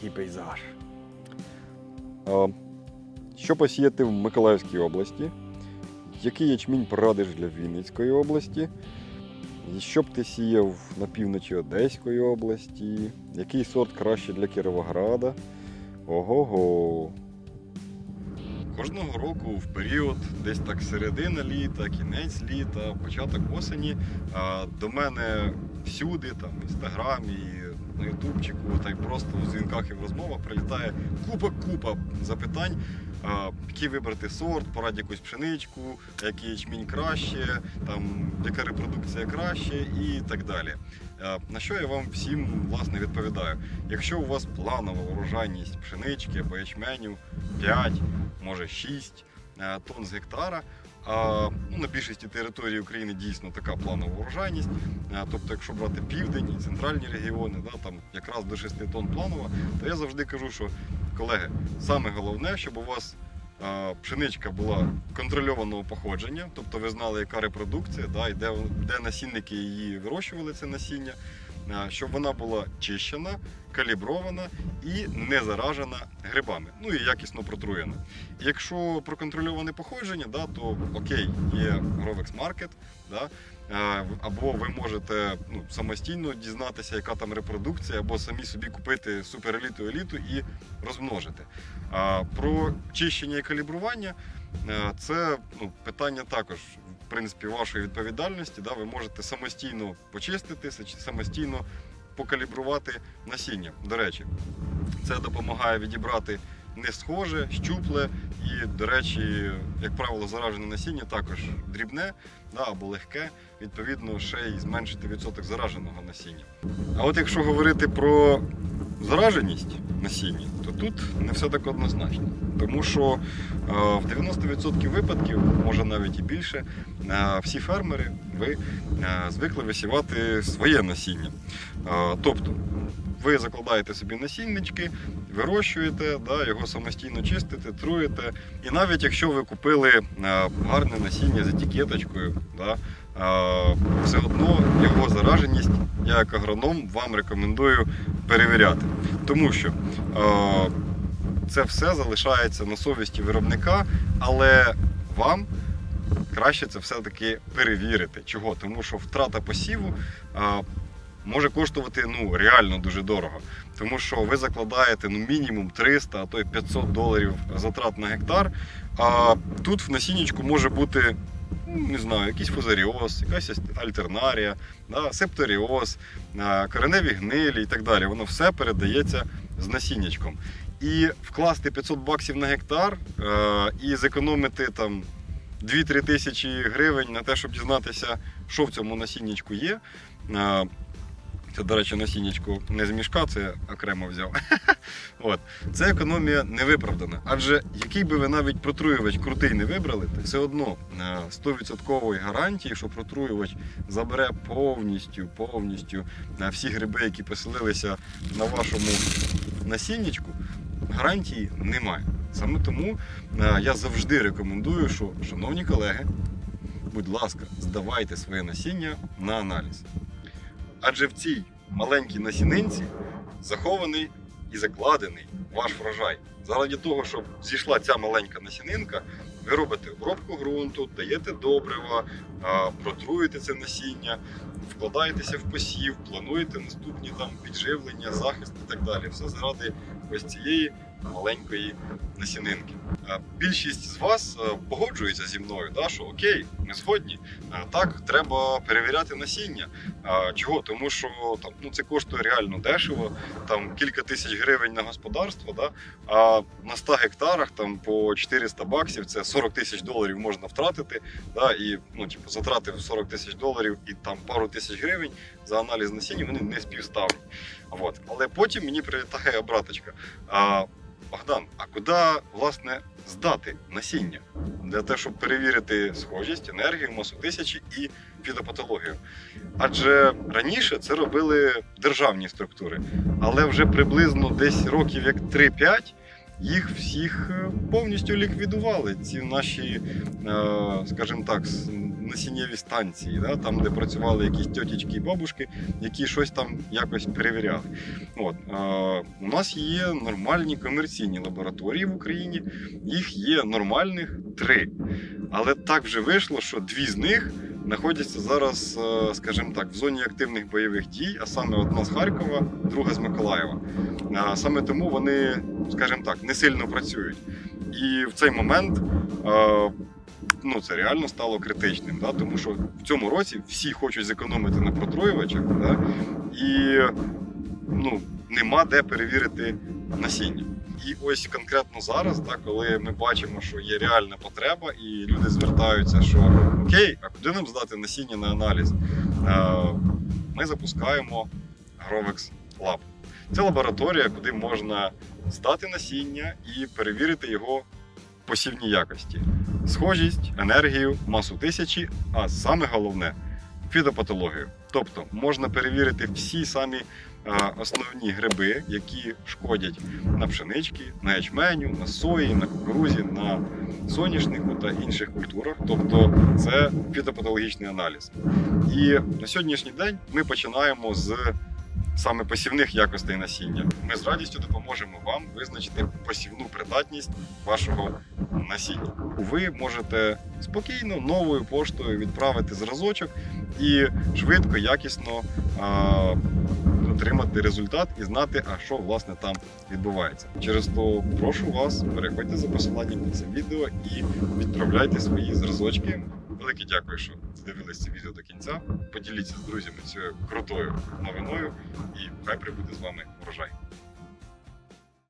такий пейзаж. А, Що посіяти в Миколаївській області? Який ячмінь порадиш для Вінницької області? Що б ти сіяв на півночі Одеської області? Який сорт краще для Кіровограда? Ого-го. Кожного року в період, десь так середина літа, кінець літа, початок осені, до мене всюди, там, в інстаграмі, на ютубчику, та й просто у дзвінках і в розмовах прилітає купа-купа запитань, який вибрати сорт, порадь якусь пшеничку, який ячмінь краще, там, яка репродукція краще і так далі. На що я вам всім власне відповідаю? Якщо у вас планова урожайність пшенички або ячменю 5, може 6 е, тонн з гектара. А, ну, на більшості території України дійсно така планова урожайність. Тобто, якщо брати південь і центральні регіони, да, там якраз до 6 тонн планова, то я завжди кажу, що колеги, саме головне, щоб у вас пшеничка була контрольованого походження, тобто ви знали, яка репродукція, да, і де, де насінники її вирощували це насіння, щоб вона була чищена, калібрована і не заражена грибами, ну і якісно протруєна. Якщо проконтрольоване походження, да, то окей, є Grovex Market, да, е, або ви можете ну, самостійно дізнатися, яка там репродукція, або самі собі купити супереліту еліту і розмножити. А про чищення і калібрування е, це ну, питання також. В принципі, вашої відповідальності, да, ви можете самостійно почиститися чи самостійно покалібрувати насіння. До речі, це допомагає відібрати не схоже, щупле і, до речі, як правило, заражене насіння також дрібне да, або легке, відповідно, ще й зменшити відсоток зараженого насіння. А от якщо говорити про зараженість насіння, то тут не все так однозначно. Тому що е, в 90% випадків, може навіть і більше, е, всі фермери ви е, звикли висівати своє насіння. Тобто ви закладаєте собі насіннички, вирощуєте, да, його самостійно чистите, труєте. І навіть якщо ви купили гарне насіння з етикеточкою, да, все одно його зараженість, я як агроном вам рекомендую перевіряти. Тому що це все залишається на совісті виробника, але вам краще це все-таки перевірити. Чого? Тому що втрата посіву може коштувати ну, реально дуже дорого. Тому що ви закладаєте ну, мінімум 300, а то й 500 доларів затрат на гектар. А тут в насіннячку може бути. Не знаю, якийсь фузаріоз, якась альтернарія, да, септоріоз, кореневі гнилі і так далі. Воно все передається з насіннячком. І вкласти 500 баксів на гектар і зекономити там 2-3 тисячі гривень на те, щоб дізнатися, що в цьому насіннячку є. Е, Це, до речі, насіннячку не з мішка, це окремо взяв. От. Це економія не виправдана. Адже який би ви навіть протруювач крутий не вибрали, то все одно е, 100% гарантії, що протруювач забере повністю, повністю е, всі гриби, які поселилися на вашому насіннячку, гарантії немає. Саме тому е, я завжди рекомендую, що, шановні колеги, будь ласка, здавайте своє насіння на аналіз. Адже в цій маленькій насінинці захований і закладений ваш врожай. Заради того, щоб зійшла ця маленька насінинка, ви робите обробку ґрунту, даєте добрива, протруєте це насіння, вкладаєтеся в посів, плануєте наступні там підживлення, захист і так далі. Все заради ось цієї маленької насінинки. Більшість з вас погоджується зі мною, да, що окей, ми згодні. Так, треба перевіряти насіння. Чого? Тому що там ну це коштує реально дешево, там кілька тисяч гривень на господарство. Да? А на 100 гектарах там по 400 баксів це 40 тисяч доларів можна втратити. Да? І ну, типу, затратив 40 тисяч доларів і там пару тисяч гривень за аналіз насіння, вони не співставні. От. Але потім мені прилітає обраточка. Богдан, а куди власне здати насіння? Для того, щоб перевірити схожість, енергію, масу тисячі і фітопатологію. Адже раніше це робили державні структури, але вже приблизно десь років як 3-5 їх всіх е, повністю ліквідували. Ці наші, е, скажімо так, насіннєві станції, да, там, де працювали якісь тьотічки і бабушки, які щось там якось перевіряли. От, е, у нас є нормальні комерційні лабораторії в Україні, їх є нормальних три. Але так вже вийшло, що дві з них знаходяться зараз, е, скажімо так, в зоні активних бойових дій, а саме одна з Харкова, друга з Миколаєва. А Саме тому вони, скажімо так, не сильно працюють. І в цей момент е, ну, це реально стало критичним, да? тому що в цьому році всі хочуть зекономити на протруювачах, да? і ну, нема де перевірити насіння. І ось конкретно зараз, так, коли ми бачимо, що є реальна потреба, і люди звертаються, що окей, а куди нам здати насіння на аналіз? Е, Ми запускаємо Grovex Lab. Це лабораторія, куди можна здати насіння і перевірити його посівні якості, схожість, енергію, масу тисячі, а саме головне фітопатологію. Тобто можна перевірити всі самі е, основні гриби, які шкодять на пшенички, на ячменю, на сої, на кукурузі, на соняшнику та інших культурах. Тобто це фітопатологічний аналіз. І на сьогоднішній день ми починаємо з саме посівних якостей насіння. Ми з радістю допоможемо вам визначити посівну придатність вашого насіння. Ви можете спокійно новою поштою відправити зразочок і швидко, якісно а, отримати результат і знати, а що власне там відбувається. Через то прошу вас, переходьте за посиланням під цим відео і відправляйте свої зразочки. Велике дякую, що дивились це відео до кінця. Поділіться з друзями цією крутою новиною, і хай прибуде з вами врожай.